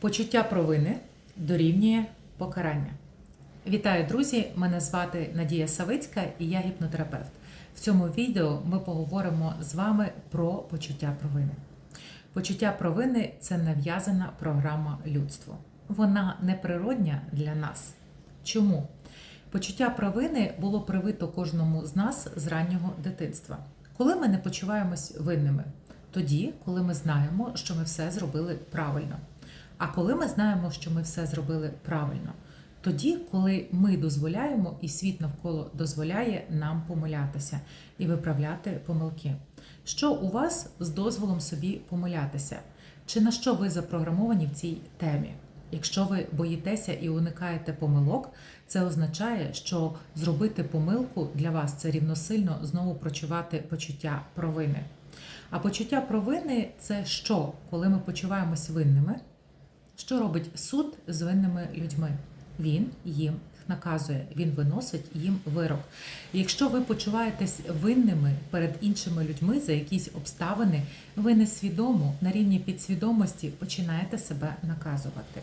Почуття провини дорівнює покарання. Вітаю, друзі! Мене звати Надія Савицька і я гіпнотерапевт. В цьому відео ми поговоримо з вами про почуття провини. Почуття провини це нав'язана програма людству. Вона неприродня для нас. Чому? Почуття провини було привито кожному з нас з раннього дитинства. Коли ми не почуваємось винними? Тоді, коли ми знаємо, що ми все зробили правильно. А коли ми знаємо, що ми все зробили правильно, тоді, коли ми дозволяємо, і світ навколо дозволяє нам помилятися і виправляти помилки. Що у вас з дозволом собі помилятися? Чи на що ви запрограмовані в цій темі? Якщо ви боїтеся і уникаєте помилок, це означає, що зробити помилку для вас це рівносильно знову прочувати почуття провини. А почуття провини це що, коли ми почуваємось винними? Що робить суд з винними людьми? Він їм наказує, він виносить їм вирок. Якщо ви почуваєтесь винними перед іншими людьми за якісь обставини, ви несвідомо на рівні підсвідомості починаєте себе наказувати.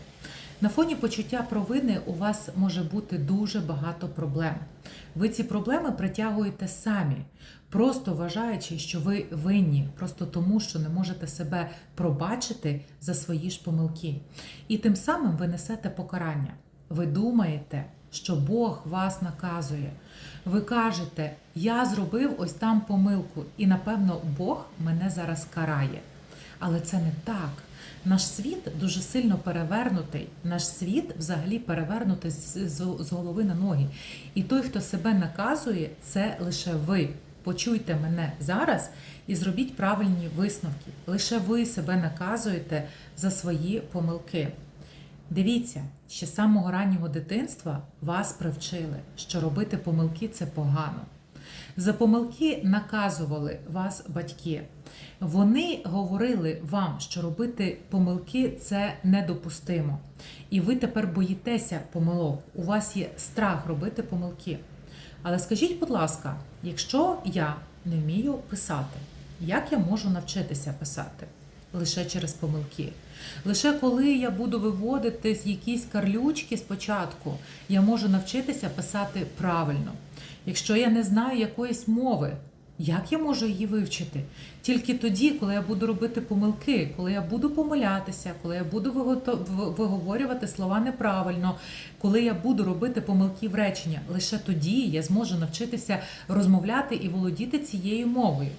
На фоні почуття провини у вас може бути дуже багато проблем. Ви ці проблеми притягуєте самі, просто вважаючи, що ви винні, просто тому, що не можете себе пробачити за свої ж помилки. І тим самим ви несете покарання. Ви думаєте, що Бог вас наказує. Ви кажете, я зробив ось там помилку, і напевно Бог мене зараз карає. Але це не так. Наш світ дуже сильно перевернутий. Наш світ взагалі перевернутий з, голови на ноги. І той, хто себе наказує, це лише ви. Почуйте мене зараз і зробіть правильні висновки. Лише ви себе наказуєте за свої помилки. Дивіться, ще з самого раннього дитинства вас привчили, що робити помилки це погано. За помилки наказували вас батьки. Вони говорили вам, що робити помилки це недопустимо. І ви тепер боїтеся помилок. У вас є страх робити помилки. Але скажіть, будь ласка, якщо я не вмію писати, як я можу навчитися писати? Лише через помилки. Лише коли я буду виводити якісь карлючки спочатку, я можу навчитися писати правильно. Якщо я не знаю якоїсь мови, як я можу її вивчити? Тільки тоді, коли я буду робити помилки, коли я буду помилятися, коли я буду виговорювати слова неправильно, коли я буду робити помилки в речення, лише тоді я зможу навчитися розмовляти і володіти цією мовою.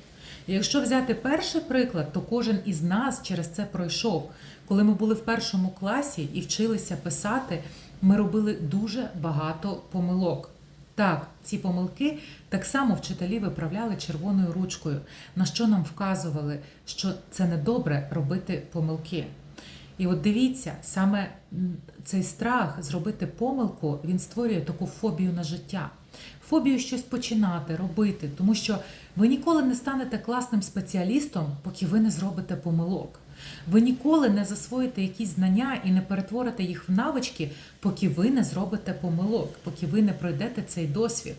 Якщо взяти перший приклад, то кожен із нас через це пройшов. Коли ми були в першому класі і вчилися писати, ми робили дуже багато помилок. Так, ці помилки так само вчителі виправляли червоною ручкою, на що нам вказували, що це недобре робити помилки. І от дивіться, саме цей страх зробити помилку, він створює таку фобію на життя. Фобію щось починати, робити, тому що ви ніколи не станете класним спеціалістом, поки ви не зробите помилок. Ви ніколи не засвоїте якісь знання і не перетворите їх в навички, поки ви не зробите помилок, поки ви не пройдете цей досвід.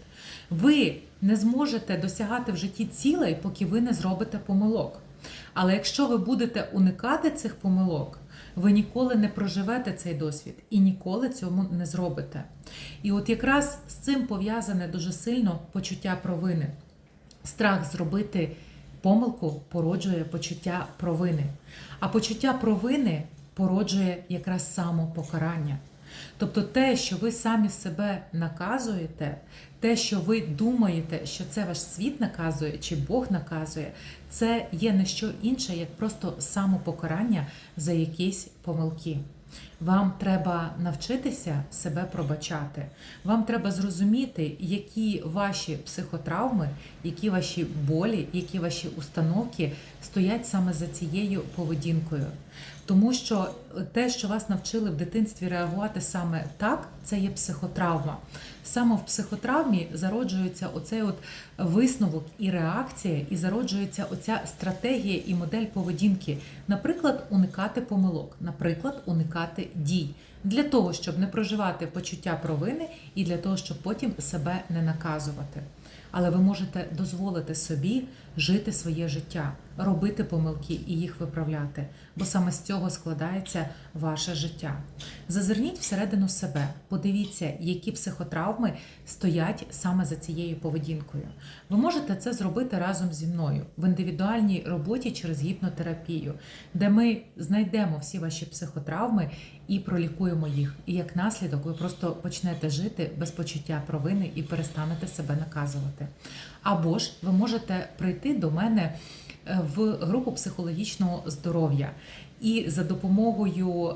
Ви не зможете досягати в житті цілей, поки ви не зробите помилок. Але якщо ви будете уникати цих помилок, ви ніколи не проживете цей досвід і ніколи цьому не зробите. І от якраз з цим пов'язане дуже сильно почуття провини. Страх зробити помилку породжує почуття провини. А почуття провини породжує якраз самопокарання. Тобто те, що ви самі себе наказуєте, те, що ви думаєте, що це ваш світ наказує, чи Бог наказує, це є не що інше, як просто самопокарання за якісь помилки. Вам треба навчитися себе пробачати. Вам треба зрозуміти, які ваші психотравми, які ваші болі, які ваші установки стоять саме за цією поведінкою. Тому що те, що вас навчили в дитинстві реагувати саме так, це є психотравма. Саме в психотравмі зароджується оцей от висновок і реакція, і зароджується оця стратегія і модель поведінки. Наприклад, уникати помилок, наприклад, уникати дій для того, щоб не проживати почуття провини і для того, щоб потім себе не наказувати. Але ви можете дозволити собі жити своє життя, робити помилки і їх виправляти, бо саме з цього складається ваше життя. Зазирніть всередину себе, подивіться, які психотравми стоять саме за цією поведінкою. Ви можете це зробити разом зі мною в індивідуальній роботі через гіпнотерапію, де ми знайдемо всі ваші психотравми і пролікуємо їх. І як наслідок ви просто почнете жити без почуття провини і перестанете себе наказувати. Або ж ви можете прийти до мене е, в групу психологічного здоров'я і за допомогою.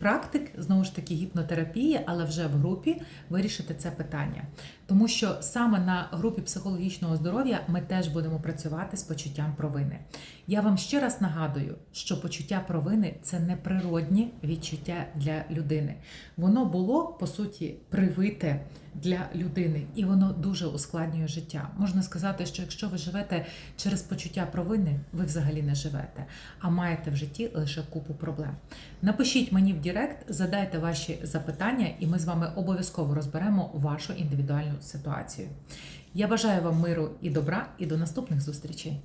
Практик знову ж таки гіпнотерапії, але вже в групі вирішити це питання. Тому що саме на групі психологічного здоров'я ми теж будемо працювати з почуттям провини. Я вам ще раз нагадую, що почуття провини це неприродні відчуття для людини. Воно було по суті привите для людини, і воно дуже ускладнює життя. Можна сказати, що якщо ви живете через почуття провини, ви взагалі не живете, а маєте в житті лише купу проблем. Напишіть мені в Директ, задайте ваші запитання, і ми з вами обов'язково розберемо вашу індивідуальну ситуацію. Я бажаю вам миру і добра, і до наступних зустрічей.